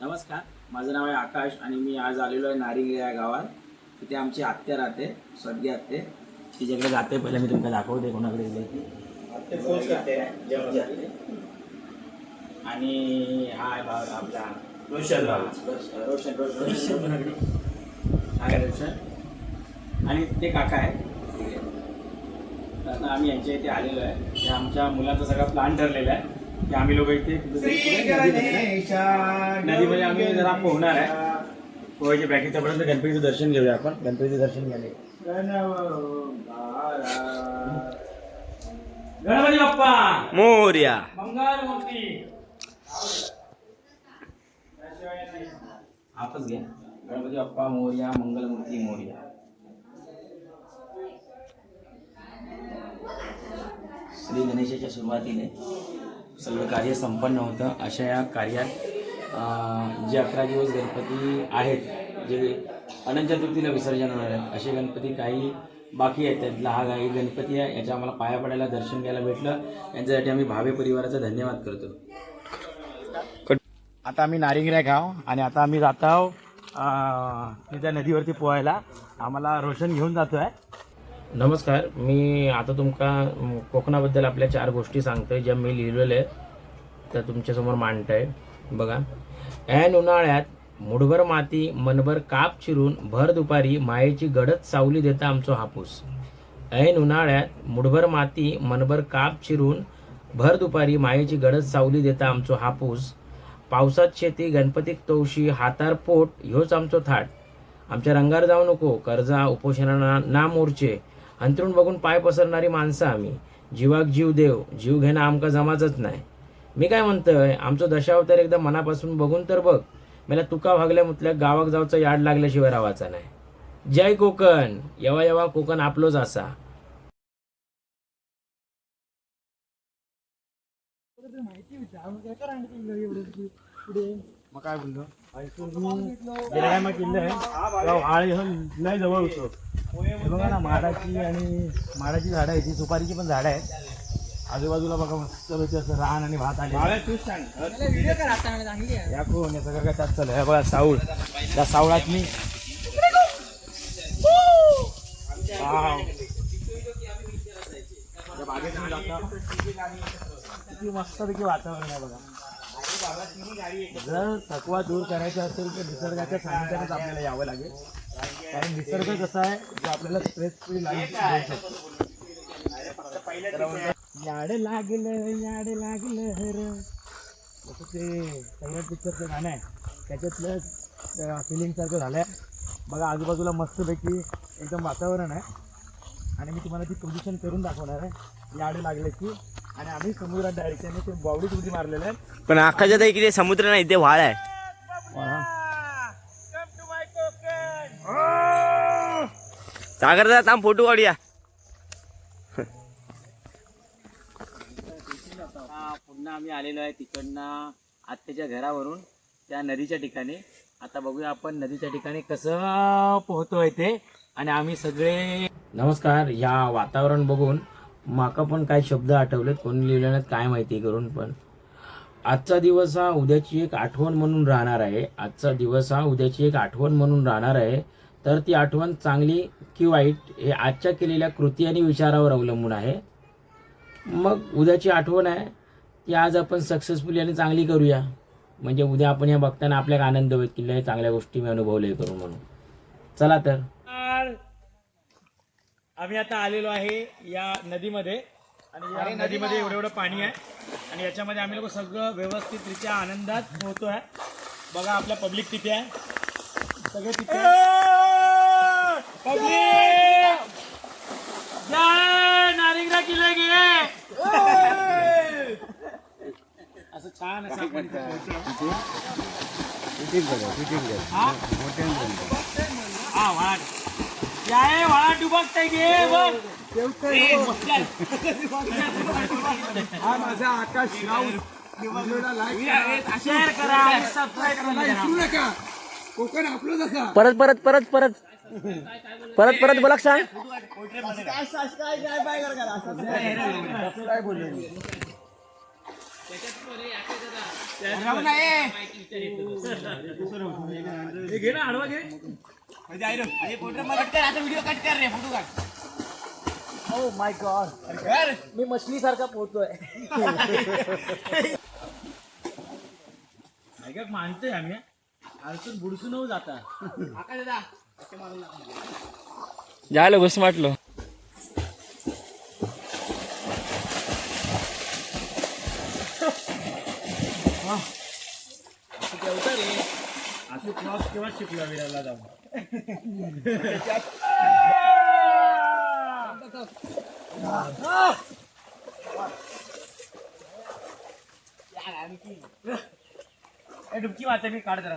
नमस्कार माझं नाव आहे आकाश आणि मी आज आलेलो आहे नारिंग या गावात. तिथे आमची आत्या राहते स्वर्गीय आत्ते तिच्याकडे जाते पहिले मी तुमका दाखवते कोणाकडे गेले. आणि हा आहे भाव आपला. रोशन रोशन रोशन हा रोशन. आणि ते काका आहे आम्ही यांच्या इथे आलेलो आहे. आमच्या मुलाचा सगळा प्लॅन ठरलेला आहे. की आम्ही लोक इथे नदीमध्ये- आम्ही जरा पोहणार आहे. पोहायची प्रॅक्टिस तोपर्यंत गणपतीचं दर्शन घेऊया आपण. गणपतीचं दर्शन घ्यायला गणपती बाप्पा. मोर्या. मंगल मूर्ती. आपच घ्या. गणपती बाप्पा मोर्या मंगल मूर्ती मोर्या. श्री गणेशाच्या सुरुवातीने सर्व कार्य संपन्न होतं. अशा या कार्यात जे अकरा दिवस गणपती आहेत जे अनंत चतुर्थीला विसर्जन होणार आहेत असे गणपती काही बाकी आहेत. त्यातला हा काही गणपती आहे. याच्या आम्हाला पाया पडायला दर्शन घ्यायला भेटलं. यांच्यासाठी आम्ही भावे परिवाराचा धन्यवाद करतो. आता आम्ही नारिंगऱ्या गाव आणि आता आम्ही जात आहोत अं, त्या नदीवरती पोहायला. आम्हाला रोशन घेऊन जातो आहे नमस्कार मी आता तुमका कोकणाबद्दल आपल्या चार गोष्टी सांगतोय ज्या मी लिहिलेल्या आहेत त्या तुमच्यासमोर मांडतोय. बघा. ऐन उन्हाळ्यात मुठभर माती मनभर काप चिरून भर दुपारी मायेची गडद सावली देता आमचो हापूस. ऐन उन्हाळ्यात मुठभर माती मनभर काप चिरून भर दुपारी मायेची गडद सावली देता आमचो हापूस. पावसात शेती गणपतीक तवशी हातार पोट ह्योच आमचो थाट. आमच्या रंगार जाऊ नको कर्जा उपोषणा ना मोर्चे. अंतरून बघून पाय पसरणारी माणसं आम्ही जीवाक जीव देव जीव घेणं आमका जमाचच नाही मी काय म्हणतोय आमचं दशावतार एकदा मनापासून बघून तर बघ मला तुका भागल्या मुतल्या गावाक जाऊचा याड लागल्याशिवाय रावाचा नाही जय कोकण यवा यवा कोकण आपलोच असा मग काय बोललो किल्ले लय जवळ होतो हे बघा ना माडाची आणि माडाची झाडं आहेत ती सुपारीची पण झाडं आहेत. आजूबाजूला बघा मस्त पैकी असं रान आणि भात आले या कोण या सगळं काय त्यात चालू हे बघा साऊळ. त्या सावळात मी. बागेत किती मस्तपैकी वातावरण आहे बघा. जर थकवा दूर करायचा असेल तर निसर्गाच्या सानिध्यातच आपल्याला यावं लागेल. कारण निसर्ग कसा आहे जो आपल्याला स्ट्रेस फ्री लाईफ याड लागलं याड लागलं हर. जसं ते सैराट पिक्चरचं गाणं आहे. त्याच्यातलं फिलिंग सारखं झालं आहे बघा आजूबाजूला मस्तपैकी एकदम वातावरण आहे. आणि मी तुम्हाला ती पोझिशन करून दाखवणार आहे. याड लागल्याची. आणि आम्ही समुद्रात डायरेक्ट ते बावडी उडी मारलेलं आहे. पण आकाशात आहे की ते समुद्र नाही ते व्हाळ आहे. सागर दादा थांब फोटो काढूया. पुन्हा आम्ही आलेलो आहे तिकडनं आत्याच्या घरावरून त्या नदीच्या ठिकाणी. आता बघूया आपण नदीच्या ठिकाणी कसं पोहतोय ते. आणि आम्ही सगळे नमस्कार या वातावरण बघून माका पण काही शब्द आठवलेत कोणी लिहिले नाहीत काय माहिती करून पण. आजचा दिवस हा उद्याची एक आठवण म्हणून राहणार आहे. आजचा दिवस हा उद्याची एक आठवण म्हणून राहणार आहे. तर ती आठवण चांगली की वाईट हे आजच्या केलेल्या कृती आणि विचारावर अवलंबून आहे. मग उद्याची आठवण आहे ती आज आपण सक्सेसफुली आणि चांगली करूया. म्हणजे उद्या आपण या बघताना आपल्याला आनंद होईल की लय चांगल्या गोष्टी मी अनुभवले करू म्हणून. चला तर. आम्ही आता आलेलो आहे या नदीमध्ये. आणि या नदीमध्ये एवढं एवढं पाणी आहे. आणि याच्यामध्ये आम्ही लोक सगळं व्यवस्थितरित्या आनंदात होतोय बघा आपल्या पब्लिक तिथे आहे. सगळे तिथे. जय नारिंगरा किल्ले असं छान असं आपण हा? गे, बघ. हा माझा आकाश शेअर करा सबस्क्राईब करा कोकण आपलंच असा परत परत परत परत परत परत बोला सांग. काय काय काय काय कर करा असं काय बोलले मी? त्याच्यात घे ना आडवा घे ओ माय गॉड मी मछली सारखा पोहतोय मानतोय आम्ही अडचण बुडसून जाता झालं घुस म्हटलं. असं क्रॉस केव्हा शिकलो विराला जाऊन. ए, डुबकी मारते मी काढ जरा.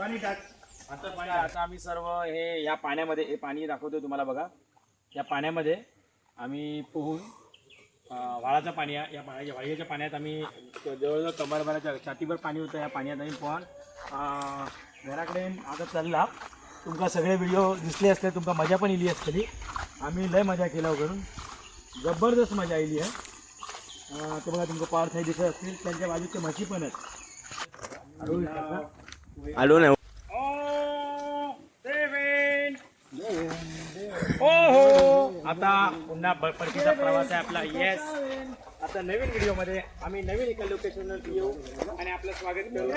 पाणी टाक. आता पाणी आता आम्ही सर्व हे या पाण्यामध्ये हे पाणी दाखवतोय तुम्हाला बघा. या पाण्यामध्ये आम्ही पोहून व्हाळाचं पाणी आहे या पाण्याच्या वाळीच्या पाण्यात आम्ही जवळजवळ कमरभराच्या छातीभर पाणी होतं या पाण्यात आम्ही पोहून. घराकडे आता चालला. तुमका सगळे व्हिडिओ दिसले असते तुमका मजा पण इली असतली. आम्ही लय मजा केला करून जबरदस्त मजा आली आहे. अं, ते बघा तुमचं पार्थ हे दिसत असतील त्यांच्या बाजूचे म्हशी पण आहेत. आलो नाही. ओ हो. आता पुन्हा परतीचा प्रवास आहे आपला. येस आता नवीन व्हिडिओमध्ये आम्ही नवीन एका लोकेशनवर येऊ आणि आपलं स्वागत करू.